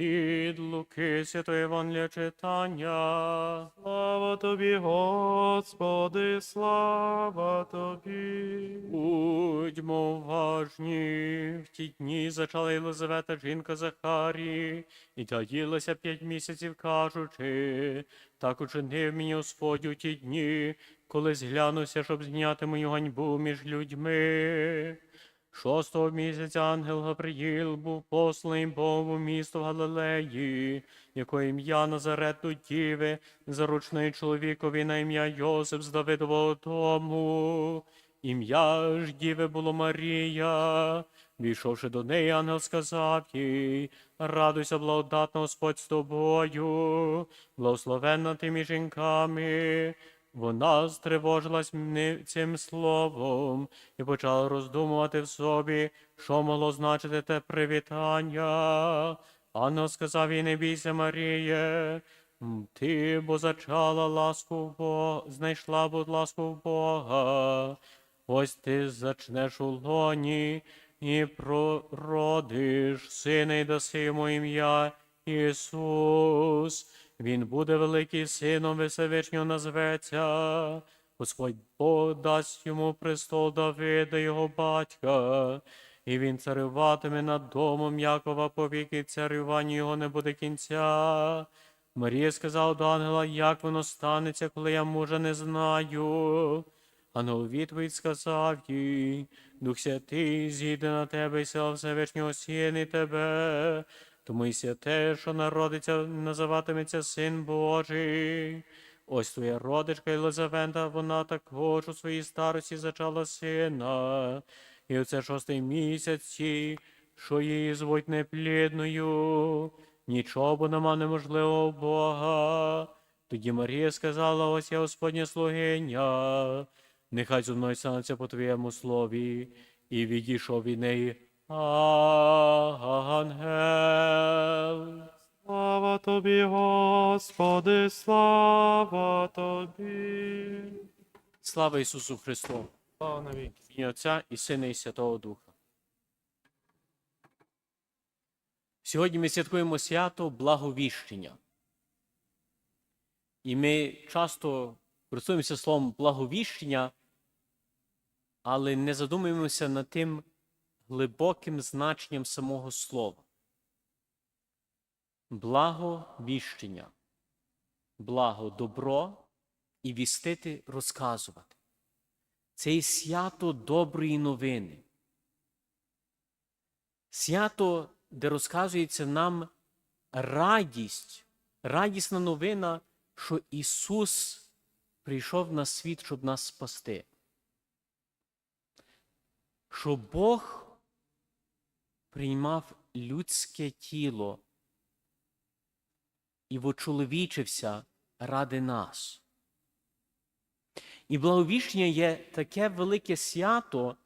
Від Луки Святої Євангелія читання. Слава тобі, Господи, слава тобі. Будьмо уважні. В ті дні зачала Єлизавета, жінка Захарії, і таїлася п'ять місяців, кажучи, так учинив мені Господь у ті дні, коли зглянувся, щоб зняти мою ганьбу між людьми. Шостого місяця ангел Гавриїл був посланий Богом у місто Галилеї, якої ім'я Назарету Діви, заручної чоловікові на ім'я Йосип з Давидового дому. Ім'я ж діви було Марія. Війшовши до неї, ангел сказав їй, радуйся, благодатна Господь з тобою, благословенна ти між жінками. Вона стривожилась цим словом і почала роздумувати в собі, що могло значити те привітання. Ангел сказав їй, не бійся, Маріє, ти бо зачала ласку Бога, знайшла бо ласку в Бога. Ось ти зачнеш у лоні і прородиш сина і даси йому ім'я Ісус. Він буде великий сином Всевишнього назветься. Господь Бог дасть йому престол Давида, його батька, і він царюватиме над домом Якова повіки, царювання його не буде кінця. Марія сказала до ангела, як воно станеться, коли я мужа не знаю. Ангел відповідь сказав їй, Дух Святий зійде на тебе, і сила Всевишнього сіяни тебе, тому і святе, що народиться, називатиметься Син Божий. Ось твоя родичка Єлизавета, вона також у своїй старості зачала сина, і оце шостий місяць, що її звуть неплідною, нічого бо нема неможливого Бога. Тоді Марія сказала, ось я Господня слугиня, нехай зо мною станеться по твоєму слові, і відійшов від неї ангел. Слава тобі, Господи, слава тобі. Слава Ісусу Христу, Слава навіки. ім'я Отця і Сина і Святого Духа. Сьогодні ми святкуємо свято Благовіщення. І ми часто користуємося словом благовіщення, але не задумуємося над тим глибоким значенням самого слова. Благовіщення. Благо добро і вістити розказувати. Це і свято доброї новини. Свято, де розказується нам радість, радісна новина, що Ісус прийшов на світ, щоб нас спасти. Що Бог приймав людське тіло і вочоловічився ради нас. І благовіщення є таке велике свято,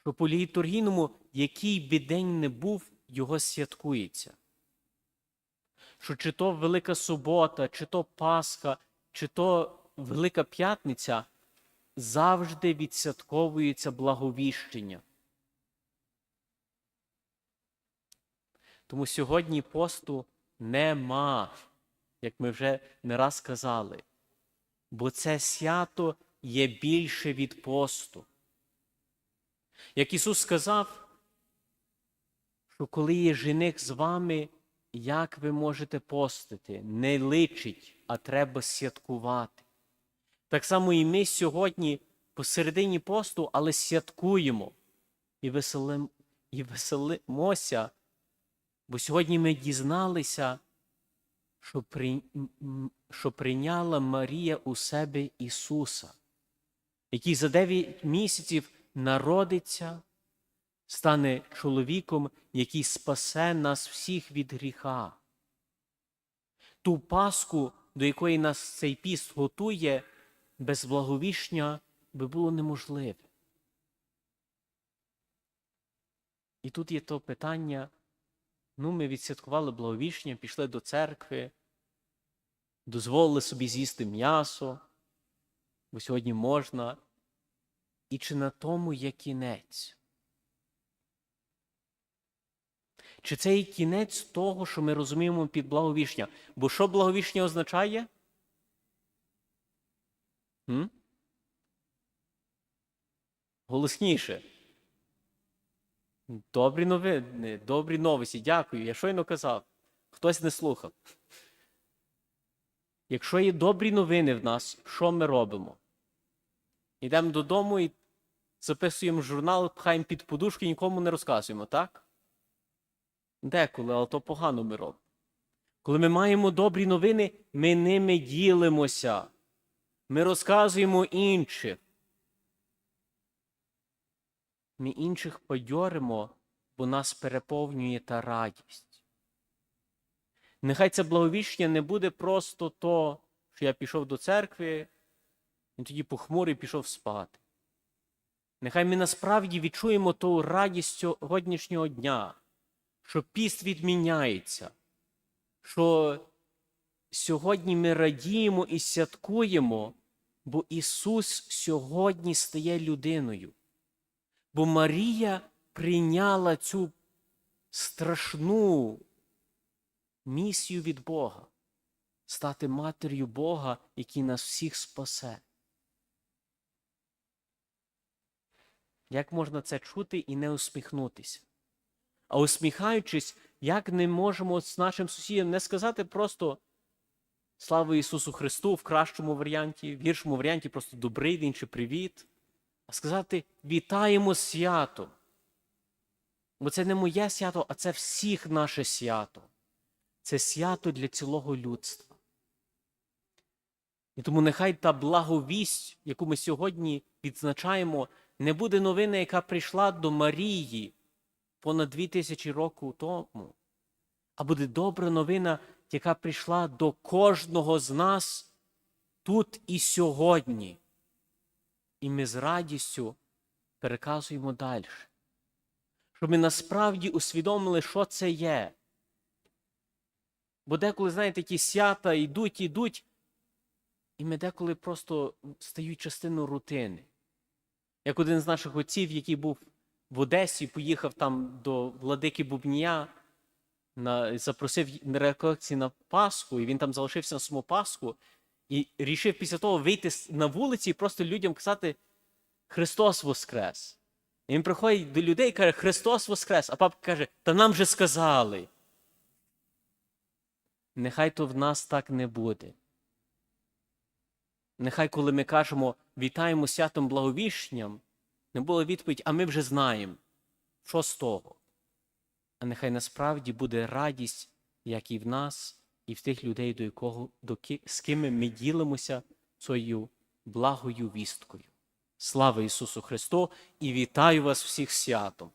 що по літургійному, який би день не був, його святкується. Що чи то Велика Субота, чи то Пасха, чи то Велика П'ятниця, завжди відсвятковується благовіщення. Тому сьогодні посту нема, як ми вже не раз казали бо це свято є більше від посту. Як Ісус сказав, що коли є жених з вами, як ви можете постити? Не личить, а треба святкувати. Так само і ми сьогодні посередині посту, але святкуємо і, веселим, і веселимося, бо сьогодні ми дізналися, що, при, що прийняла Марія у себе Ісуса, який за дев'ять місяців народиться, стане чоловіком, який спасе нас всіх від гріха. Ту Пасху, до якої нас цей піст готує, без благовіщення би було неможливе. І тут є то питання. Ну, ми відсвяткували благовіщення, пішли до церкви, дозволили собі з'їсти м'ясо, бо сьогодні можна. І чи на тому є кінець? Чи це і кінець того, що ми розуміємо під благовіщення? Бо що благовіщення означає? М? Голосніше. Добрі новини, добрі новості. Дякую. Я щойно казав. Хтось не слухав. Якщо є добрі новини в нас, що ми робимо? Йдемо додому і записуємо журнал, пхаємо під подушку і нікому не розказуємо, так? Деколи, але то погано ми робимо. Коли ми маємо добрі новини, ми ними ділимося. Ми розказуємо інших. Ми інших подьоримо, бо нас переповнює та радість. Нехай це благовіщення не буде просто то, що я пішов до церкви, і тоді похмурий пішов спати. Нехай ми насправді відчуємо ту радість сьогоднішнього дня, що піст відміняється, що сьогодні ми радіємо і святкуємо, бо Ісус сьогодні стає людиною. Бо Марія прийняла цю страшну місію від Бога стати матір'ю Бога, який нас всіх спасе. Як можна це чути і не усміхнутися? А усміхаючись, як не можемо з нашим сусідом не сказати просто Слава Ісусу Христу в кращому варіанті, в гіршому варіанті просто добрий день чи привіт, а сказати вітаємо з святом. Бо це не моє свято, а це всіх наше свято. Це свято для цілого людства. І тому нехай та благовість, яку ми сьогодні відзначаємо, не буде новина, яка прийшла до Марії понад дві тисячі років тому, а буде добра новина, яка прийшла до кожного з нас тут і сьогодні. І ми з радістю переказуємо далі. Щоб ми насправді усвідомили, що це є. Бо деколи, знаєте, ті свята йдуть, йдуть, і ми деколи просто стають частиною рутини. Як один з наших отців, який був в Одесі, поїхав там до владики Бубнія, на, запросив на реколекції на Пасху, і він там залишився на саму Пасху, і рішив після того вийти на вулиці і просто людям казати Христос Воскрес. І він приходить до людей і каже, Христос Воскрес, а папа каже, та нам же сказали. Нехай то в нас так не буде. Нехай, коли ми кажемо вітаємо святом благовіщенням, не було відповідь, а ми вже знаємо, що з того. А нехай насправді буде радість, як і в нас, і в тих людей, до якого, до з ким ми ділимося цією благою вісткою. Слава Ісусу Христу і вітаю вас всіх святом!